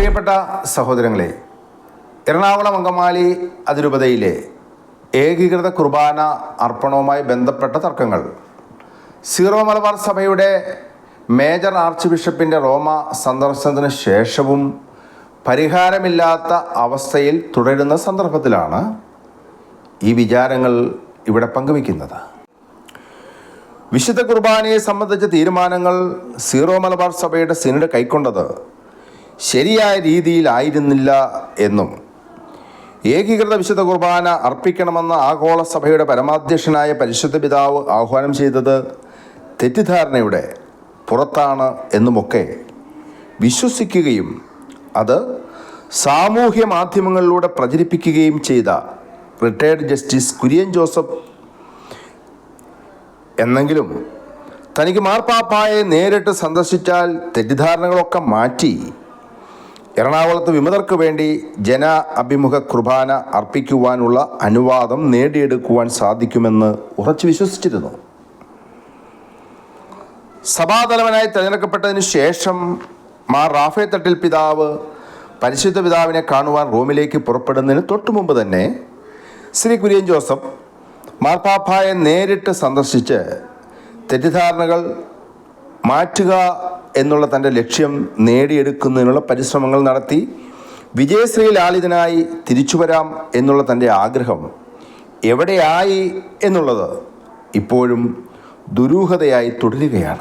പ്രിയപ്പെട്ട സഹോദരങ്ങളെ എറണാകുളം അങ്കമാലി അതിരൂപതയിലെ ഏകീകൃത കുർബാന അർപ്പണവുമായി ബന്ധപ്പെട്ട തർക്കങ്ങൾ. സീറോ മലബാർ സഭയുടെ മേജർ ആർച്ച് ബിഷപ്പിന്റെ റോമ സന്ദർശനത്തിന് ശേഷവും പരിഹാരമില്ലാത്ത അവസ്ഥയിൽ തുടരുന്ന സന്ദർഭത്തിലാണ് ഈ വിചാരങ്ങൾ ഇവിടെ പങ്കുവയ്ക്കുന്നത്. വിശുദ്ധ കുർബാനയെ സംബന്ധിച്ച തീരുമാനങ്ങൾ സീറോ മലബാർ സഭയുടെ സിനഡ് കൈക്കൊണ്ടത് ശരിയായ രീതിയിലായിരുന്നില്ല എന്നും ഏകീകൃത വിശുദ്ധ കുർബാന അർപ്പിക്കണമെന്ന ആഗോള സഭയുടെ പരമാധ്യക്ഷനായ പരിശുദ്ധ പിതാവ് ആഹ്വാനം ചെയ്തത് തെറ്റിദ്ധാരണയുടെ പുറത്താണ് എന്നുമൊക്കെ വിശ്വസിക്കുകയും അത് സാമൂഹ്യ മാധ്യമങ്ങളിലൂടെ പ്രചരിപ്പിക്കുകയും ചെയ്ത റിട്ടയർഡ് ജസ്റ്റിസ് കുര്യൻ ജോസഫ് എന്നെങ്കിലും തനിക്ക് മാർപ്പാപ്പായെ നേരിട്ട് സന്ദർശിച്ചാൽ തെറ്റിദ്ധാരണകളൊക്കെ മാറ്റി എറണാകുളത്ത് വിമതർക്ക് വേണ്ടി ജന അഭിമുഖ കുർബാന അർപ്പിക്കുവാനുള്ള അനുവാദം നേടിയെടുക്കുവാൻ സാധിക്കുമെന്ന് ഉറച്ചു വിശ്വസിച്ചിരുന്നു. സഭാതലവനായി തിരഞ്ഞെടുക്കപ്പെട്ടതിന് ശേഷം മാർ റാഫേ തട്ടിൽ പിതാവ് പരിശുദ്ധ പിതാവിനെ കാണുവാൻ റോമിലേക്ക് പുറപ്പെടുന്നതിന് തൊട്ടു മുമ്പ് തന്നെ ശ്രീ കുര്യൻ ജോസഫ് മാർപ്പാപ്പായെ നേരിട്ട് സന്ദർശിച്ച് തെറ്റിദ്ധാരണകൾ മാറ്റുക എന്നുള്ള തന്റെ ലക്ഷ്യം നേടിയെടുക്കുന്നതിനുള്ള പരിശ്രമങ്ങൾ നടത്തി വിജയശ്രീ ലാളിതനായി തിരിച്ചു വരാം എന്നുള്ള തന്റെ ആഗ്രഹം എവിടെയായി എന്നുള്ളത് ഇപ്പോഴും ദുരൂഹതയായി തുടരുകയാണ്.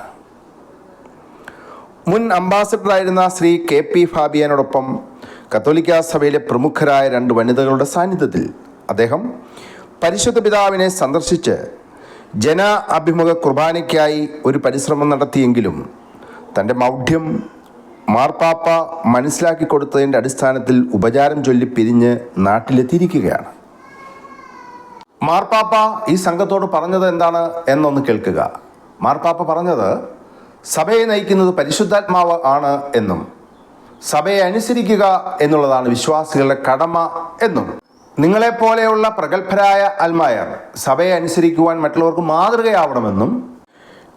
മുൻ അംബാസഡറായിരുന്ന ശ്രീ കെ പി ഫാബിയനോടൊപ്പം കത്തോലിക്ക സഭയിലെ പ്രമുഖരായ രണ്ട് വനിതകളുടെ സാന്നിധ്യത്തിൽ അദ്ദേഹം പരിശുദ്ധ പിതാവിനെ സന്ദർശിച്ച് ജന അഭിമുഖ കുർബാനയ്ക്കായി ഒരു പരിശ്രമം നടത്തിയെങ്കിലും തന്റെ മൗഢ്യം മാർപ്പാപ്പ മനസ്സിലാക്കി കൊടുത്തതിന്റെ അടിസ്ഥാനത്തിൽ ഉപചാരം ചൊല്ലി പിരിഞ്ഞ് നാട്ടിലെത്തിയിരിക്കുകയാണ്. മാർപ്പാപ്പ ഈ സംഘത്തോട് പറഞ്ഞത് എന്താണ് എന്നൊന്ന് കേൾക്കുക. മാർപ്പാപ്പ പറഞ്ഞത് സഭയെ നയിക്കുന്നത് പരിശുദ്ധാത്മാവ് ആണ് എന്നും സഭയെ അനുസരിക്കുക എന്നുള്ളതാണ് വിശ്വാസികളുടെ കടമ എന്നും. നിങ്ങളെപ്പോലെയുള്ള പ്രഗത്ഭരായ അൽമായർ സഭയെ അനുസരിക്കുവാൻ മറ്റുള്ളവർക്ക് മാതൃകയാവണമെന്നും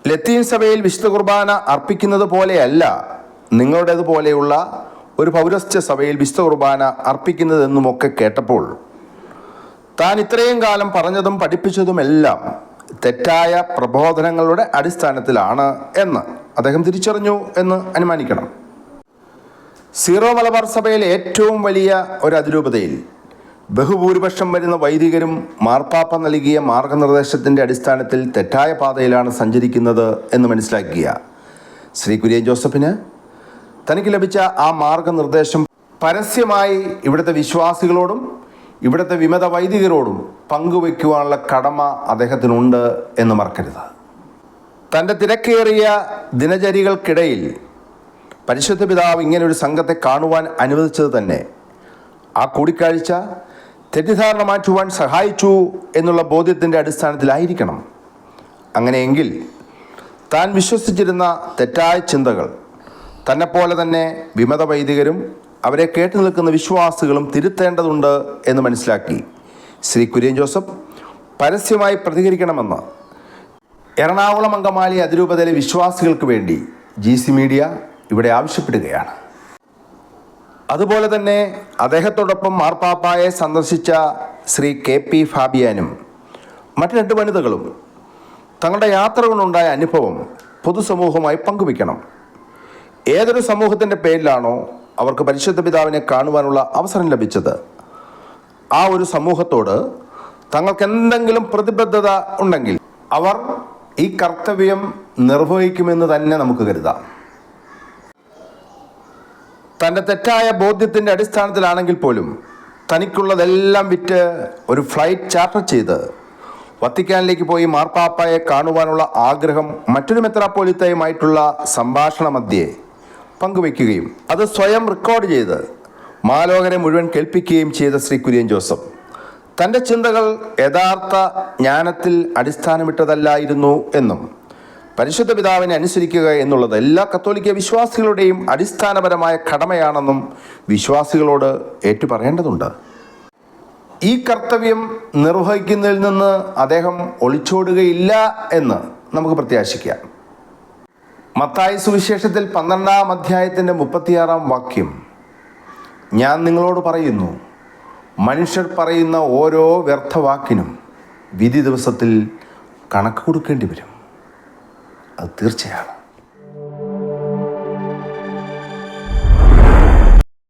ലത്തീൻ സഭയിൽ വിശുദ്ധ കുർബാന അർപ്പിക്കുന്നത് പോലെയല്ല നിങ്ങളുടേതുപോലെയുള്ള ഒരു പൗരസ്ത്യ സഭയിൽ വിശുദ്ധ കുർബാന അർപ്പിക്കുന്നതെന്നുമൊക്കെ കേട്ടപ്പോൾ താൻ ഇത്രയും കാലം പറഞ്ഞതും പഠിപ്പിച്ചതുമെല്ലാം തെറ്റായ പ്രബോധനങ്ങളുടെ അടിസ്ഥാനത്തിലാണ് എന്ന് അദ്ദേഹം തിരിച്ചറിഞ്ഞു എന്ന് അനുമാനിക്കണം. സീറോ മലബാർ സഭയിലെ ഏറ്റവും വലിയ ഒരു അതിരൂപതയിൽ ബഹുഭൂരിപക്ഷം വരുന്ന വൈദികരും മാർപ്പാപ്പ നൽകിയ മാർഗനിർദ്ദേശത്തിന്റെ അടിസ്ഥാനത്തിൽ തെറ്റായ പാതയിലാണ് സഞ്ചരിക്കുന്നത് എന്ന് മനസ്സിലാക്കിയ ശ്രീ കുര്യൻ ജോസഫിന് തനിക്ക് ലഭിച്ച ആ മാർഗനിർദ്ദേശം പരസ്യമായി ഇവിടുത്തെ വിശ്വാസികളോടും ഇവിടുത്തെ വിമത വൈദികരോടും പങ്കുവയ്ക്കുവാനുള്ള കടമ അദ്ദേഹത്തിനുണ്ട് എന്ന് മറക്കരുത്. തന്റെ തിരക്കേറിയ ദിനചര്യകൾക്കിടയിൽ പരിശുദ്ധ പിതാവ് ഇങ്ങനെ ഒരു സംഘത്തെ കാണുവാൻ അനുവദിച്ചത് തന്നെ. ആ കൂടിക്കാഴ്ച തെറ്റിദ്ധാരണ മാറ്റുവാൻ സഹായിച്ചു എന്നുള്ള ബോധ്യത്തിന്റെ അടിസ്ഥാനത്തിലായിരിക്കണം. അങ്ങനെയെങ്കിൽ താൻ വിശ്വസിച്ചിരുന്ന തെറ്റായ ചിന്തകൾ തന്നെപ്പോലെ തന്നെ വിമത വൈദികരും അവരെ കേട്ടു നിൽക്കുന്ന വിശ്വാസികളും തിരുത്തേണ്ടതുണ്ട് എന്ന് മനസ്സിലാക്കി. ശ്രീ കുര്യൻ ജോസഫ് പരസ്യമായി പ്രതികരിക്കണമെന്ന് എറണാകുളം അങ്കമാലി അതിരൂപതയിലെ വിശ്വാസികൾക്ക് വേണ്ടി ജി മീഡിയ ഇവിടെ ആവശ്യപ്പെടുകയാണ്. അതുപോലെ തന്നെ അദ്ദേഹത്തോടൊപ്പം മാർപ്പാപ്പായെ സന്ദർശിച്ച ശ്രീ കെ പി ഫാബിയാനും മറ്റു രണ്ട് വനിതകളും തങ്ങളുടെ യാത്ര കൊണ്ടുണ്ടായ അനുഭവം പൊതുസമൂഹവുമായി പങ്കുവയ്ക്കണം. ഏതൊരു സമൂഹത്തിന്റെ പേരിലാണോ അവർക്ക് പരിശുദ്ധ പിതാവിനെ കാണുവാനുള്ള അവസരം ലഭിച്ചത്? ആ ഒരു സമൂഹത്തോട് തങ്ങൾക്ക് എന്തെങ്കിലും പ്രതിബദ്ധത ഉണ്ടെങ്കിൽ അവർ ഈ കർത്തവ്യം നിർവഹിക്കുമെന്ന് തന്നെ നമുക്ക് കരുതാം. തന്റെ തെറ്റായ ബോധ്യത്തിന്റെ അടിസ്ഥാനത്തിലാണെങ്കിൽ പോലും തനിക്കുള്ളതെല്ലാം വിറ്റ് ഒരു ഫ്ലൈറ്റ് ചാർട്ടർ ചെയ്ത് വത്തിക്കാനിലേക്ക് പോയി മാർപ്പാപ്പയെ കാണുവാനുള്ള ആഗ്രഹം മറ്റൊരു മെത്രാപ്പോലിത്തയുമായിട്ടുള്ള സംഭാഷണ മധ്യേ പങ്കുവയ്ക്കുകയും അത് സ്വയം റെക്കോർഡ് ചെയ്ത് മാലോകനെ മുഴുവൻ കേൾപ്പിക്കുകയും ചെയ്ത ശ്രീ കുര്യൻ ജോസഫ്. തന്റെ ചിന്തകൾ യഥാർത്ഥ ജ്ഞാനത്തിൽ അടിസ്ഥാനമിട്ടതല്ലായിരുന്നു എന്നും പരിശുദ്ധ പിതാവിനെ അനുസരിക്കുക എന്നുള്ളത് എല്ലാ കത്തോലിക്ക വിശ്വാസികളുടെയും അടിസ്ഥാനപരമായ കടമയാണെന്നും വിശ്വാസികളോട് ഏറ്റുപറയേണ്ടതുണ്ട്. ഈ കർത്തവ്യം നിർവഹിക്കുന്നതിൽ നിന്ന് അദ്ദേഹം ഒളിച്ചോടുകയില്ല എന്ന് നമുക്ക് പ്രത്യാശിക്കാം. മത്തായ സുവിശേഷത്തിൽ പന്ത്രണ്ടാം അധ്യായത്തിന്റെ മുപ്പത്തിയാറാം വാക്യം ഞാൻ നിങ്ങളോട് പറയുന്നു മനുഷ്യർ പറയുന്ന ഓരോ വ്യർത്ഥവാക്കിനും വിധി ദിവസത്തിൽ കണക്ക് കൊടുക്കേണ്ടി വരും. അത് തീർച്ചയാണ്.